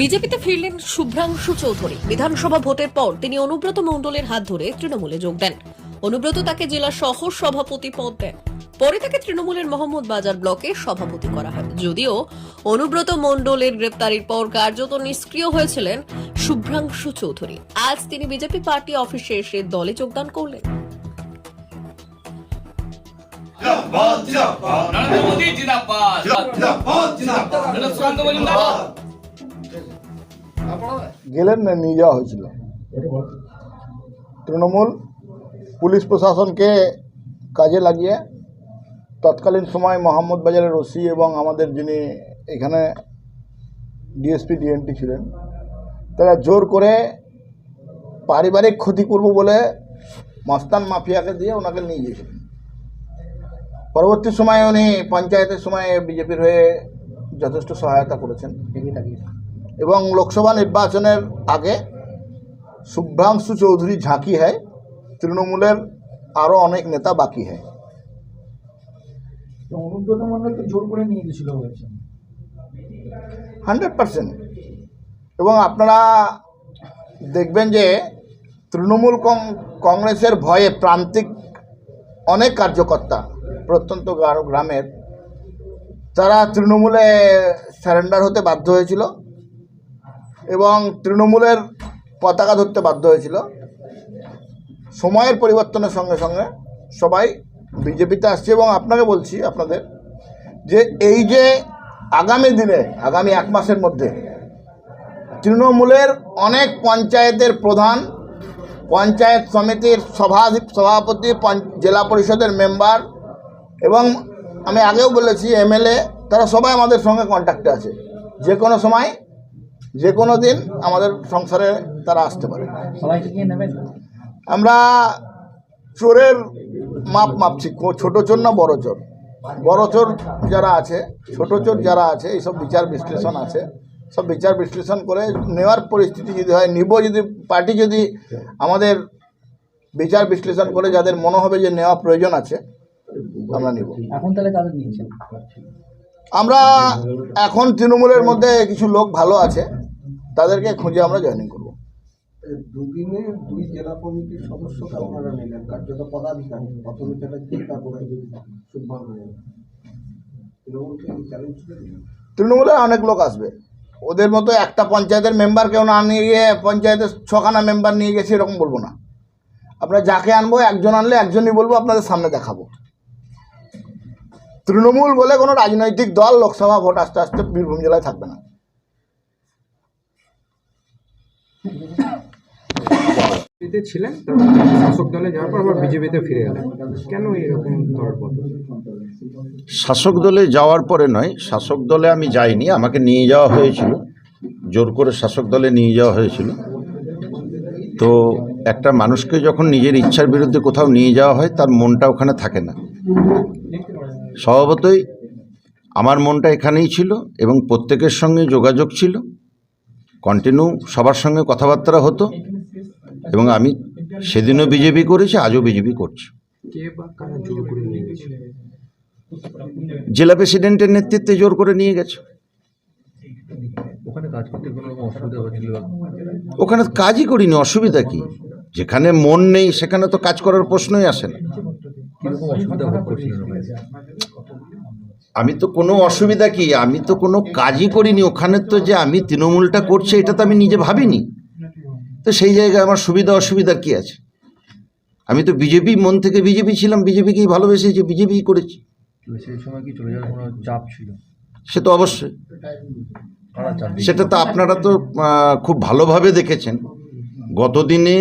বিজেপিতে ফিরলেন শুভ্রাংশু চৌধুরী। বিধানসভা ভোটের পর তিনি অনুব্রত মণ্ডলের হাত ধরে তৃণমূলে যোগ দেন। অনুব্রত তাকে জেলা সহ সভাপতি পদ দেন। পরে তাকে তৃণমূলের মোহাম্মদ বাজার ব্লকে সভাপতি করা হয়। যদিও অনুব্রত মণ্ডলের গ্রেপ্তারির পর কার্যত নিষ্ক্রিয় হয়েছিলেন শুভ্রাংশু চৌধুরী। আজ তিনি বিজেপি পার্টি অফিসে এসে দলে যোগদান করলেন। জিন্দাবাদ জিন্দাবাদ। নরেন্দ্র মোদী জিন্দাবাদ। গেলেন না নিয়ে যাওয়া হয়েছিল। তৃণমূল পুলিশ প্রশাসনকে কাজে লাগিয়ে তৎকালীন সময় মোহাম্মদ বাজারের ওসি এবং আমাদের যিনি এখানে ডিএসপি ডিএনটি ছিলেন তারা জোর করে পারিবারিক ক্ষতি করব বলে মাস্তান মাফিয়াকে দিয়ে ওনাকে নিয়ে গিয়েছিলেন। পরবর্তী সময়ে উনি পঞ্চায়েতের সময় বিজেপির হয়ে যথেষ্ট সহায়তা করেছেন। এবং লোকসভা নির্বাচনের আগে শুভ্রাংশু চৌধুরী ঝাঁকি হয় তৃণমূলের আরও অনেক নেতা বাকি হয়। অনুব্রত জোর করে নিয়ে গেছিল হান্ড্রেড পারসেন্ট। এবং আপনারা দেখবেন যে তৃণমূল কংগ্রেসের ভয়ে প্রান্তিক অনেক কার্যকর্তা প্রত্যন্ত গ্রামের তারা তৃণমূলে স্যারেন্ডার হতে বাধ্য হয়েছিল। এবং তৃণমূলের পতাকা ধরতে বাধ্য হয়েছিল। সময়ের পরিবর্তনের সঙ্গে সঙ্গে সবাই বিজেপিতে আসছে এবং আপনাকে বলছি আপনাদের যে এই যে আগামী দিনে, আগামী এক মাসের মধ্যে তৃণমূলের অনেক পঞ্চায়েতের প্রধান, পঞ্চায়েত সমিতির সভা সভাপতি জেলা পরিষদের মেম্বার এবং আমি আগেও বলেছি, এমএলএ, তারা সবাই আমাদের সঙ্গে কন্ট্যাক্টে আছে। যে কোনো সময় যে কোনো দিন আমাদের সংসারে তারা আসতে পারে। আমরা চোরের মাপ মাপছি ছোট চোর না বড় চোর? বড় চোর যারা আছে ছোট চোর যারা আছে এইসব বিচার বিশ্লেষণ আছে সব বিচার বিশ্লেষণ করে নেওয়ার পরিস্থিতি যদি হয় নিব যদি পার্টি যদি আমাদের বিচার বিশ্লেষণ করে যাদের মনে হবে যে নেওয়া প্রয়োজন আছে আমরা নিব। এখন তাহলে আমরা এখন তৃণমূলের মধ্যে কিছু লোক ভালো আছে তাদেরকে খুঁজে আমরা জয়েনিং করব। দুদিনে দুই জেলা কমিটির সদস্যকে আপনারা নিলেন কার্যত পদাধিকারী। প্রথমে তারা চিন্তা করে শুভ্রাং তৃণমূলকে চ্যালেঞ্জ করে দিলেন। তৃণমূলের অনেক লোক আসবে। ওদের মতো একটা পঞ্চায়েতের মেম্বার কেউ না নিয়ে গিয়ে পঞ্চায়েতের ছখানা মেম্বার নিয়ে গেছে এরকম বলব না। আপনারা যাকে আনব একজন আনলে একজনই বলব আপনাদের সামনে দেখাবো। তৃণমূল বলে কোনো রাজনৈতিক দল লোকসভা ভোট আস্তে আস্তে বীরভূম জেলায় থাকবে না। বিজেপিতে ছিলেন শাসক দলে যাওয়ার পর আবার বিজেপিতে ফিরে কেন এরকম শাসক দলে যাওয়ার পরে নয়, শাসক দলে আমি যাইনি, আমাকে নিয়ে যাওয়া হয়েছিল। জোর করে শাসক দলে নিয়ে যাওয়া হয়েছিল। তো একটা মানুষকে যখন নিজের ইচ্ছার বিরুদ্ধে কোথাও নিয়ে যাওয়া হয়, তার মনটা ওখানে থাকে না। স্বভাবতই আমার মনটা এখানেই ছিল এবং প্রত্যেকের সঙ্গে যোগাযোগ ছিল। কন্টিনিউ সবার সঙ্গে কথাবার্তা হতো এবং আমি সেদিনও বিজেপি করেছি আজও বিজেপি করছি। জেলা প্রেসিডেন্টের নেতৃত্বে জোর করে নিয়ে গেছে। ওখানে কাজ করতে কোনো রকম অসুবিধা হচ্ছিল ওখানে কাজই করিনি অসুবিধা কি? যেখানে মন নেই সেখানে তো কাজ করার প্রশ্নই আসে না। আমি তো কোনো অসুবিধা কি? আমি তো কোনো কাজই করিনি। ওখানে তো যে আমি তৃণমূলটা করছি এটা তো আমি নিজে ভাবিনি। তো সেই জায়গায় আমার সুবিধা অসুবিধা কি আছে? আমি তো বিজেপি মন থেকে বিজেপি ছিলাম। বিজেপিকেই ভালোবেসেছি বিজেপিই করেছি। সেই সময় কি চলে যাওয়ার কোনো চাপ ছিল? সে তো অবশ্যই। সেটা তো আপনারা তো খুব ভালোভাবে দেখেছেন। গতদিনে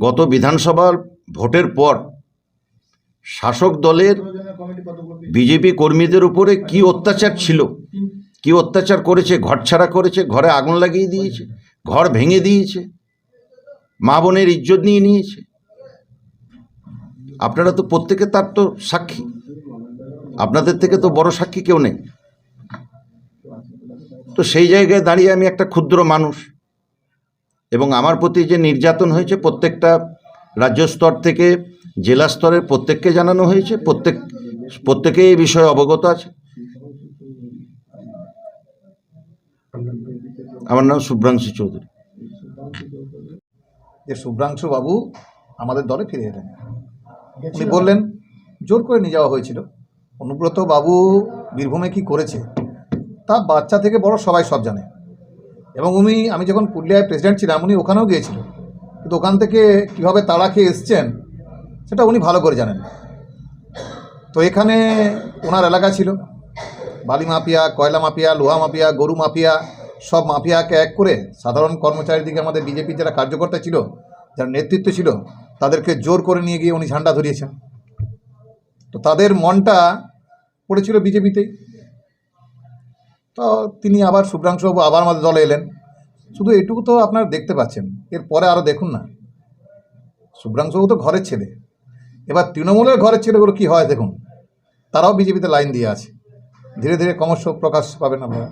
গত বিধানসভার ভোটের পর শাসক দলের বিজেপি কর্মীদের উপরে কি অত্যাচার ছিল? কি অত্যাচার করেছে? ঘর ছাড়া করেছে, ঘরে আগুন লাগিয়ে দিয়েছে, ঘর ভেঙে দিয়েছে, মা বোনের ইজ্জত নিয়ে নিয়েছে? আপনারা তো প্রত্যেকে তার তো সাক্ষী। আপনাদের থেকে তো বড় সাক্ষী কেউ নেই। তো সেই জায়গায় দাঁড়িয়ে আমি একটা ক্ষুদ্র মানুষ এবং আমার প্রতি যে নির্যাতন হয়েছে প্রত্যেকটা রাজ্য স্তর থেকে জেলা স্তরের প্রত্যেককে জানানো হয়েছে, প্রত্যেক প্রত্যেকে এই বিষয়ে অবগত আছে। আমার নাম শুভ্রাংশু চৌধুরী। যে শুভ্রাংশু বাবু আমাদের দলে ফিরে এলেন। উনি বললেন, জোর করে নিয়ে যাওয়া হয়েছিল। অনুব্রত বাবু বীরভূমে কি করেছে, তা বাচ্চা থেকে বড় সবাই সব জানে। এবং উনি, আমি যখন পুরুলিয়ায় প্রেসিডেন্ট ছিলাম, উনি ওখানেও গিয়েছিল। কিন্তু ওখান থেকে কীভাবে তাড়া খেয়ে এসছেন সেটা উনি ভালো করে জানেন। তো এখানে ওনার এলাকা ছিল। বালি মাফিয়া, কয়লা মাফিয়া, লোহা মাফিয়া, গরু মাফিয়া, সব মাফিয়াকে এক করে সাধারণ কর্মচারীর দিকে আমাদের বিজেপির যারা কার্যকর্তা ছিল, যার নেতৃত্ব ছিল, তাদেরকে জোর করে নিয়ে গিয়ে উনি ঝান্ডা ধরিয়েছেন। তো তাদের মনটা পড়েছিল বিজেপিতেই তো তিনি আবার শুভ্রাংশুবাবু আবার আমাদের দলে এলেন। শুধু এটুকু তো আপনারা দেখতে পাচ্ছেন, এরপরে আরও দেখুন না। শুভ্রাংশুবাবু তো ঘরের ছেলে। এবার তৃণমূলের ঘরের ছেলেগুলো কী হয় দেখুন, তারাও বিজেপিতে লাইন দিয়ে আছে। ধীরে ধীরে ক্রমশ প্রকাশ পাবেন আপনারা।